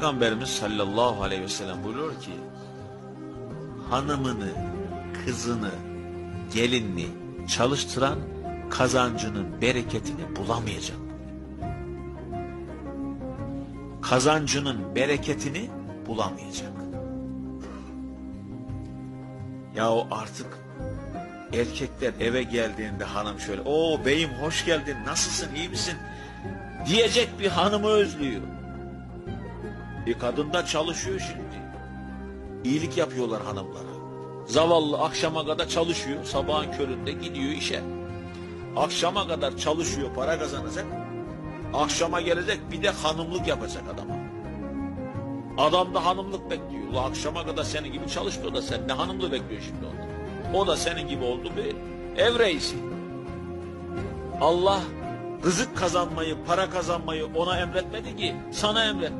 Peygamberimiz sallallahu aleyhi ve sellem buyuruyor ki hanımını, kızını, gelinini çalıştıran kazancının bereketini bulamayacak. Kazancının bereketini bulamayacak. Ya o artık erkekler eve geldiğinde hanım şöyle o beyim hoş geldin nasılsın iyi misin diyecek bir hanımı özlüyor. Bir kadın da çalışıyor şimdi. İyilik yapıyorlar hanımlara. Zavallı akşama kadar çalışıyor. Sabahın köründe gidiyor işe. Akşama kadar çalışıyor para kazanacak. Akşama gelecek bir de hanımlık yapacak adama. Adam da hanımlık bekliyor. Ula akşama kadar senin gibi çalışmıyor da sen ne hanımlığı bekliyor şimdi ondan. O da senin gibi oldu bir ev reisi. Allah rızık kazanmayı, para kazanmayı ona emretmedi ki sana emret.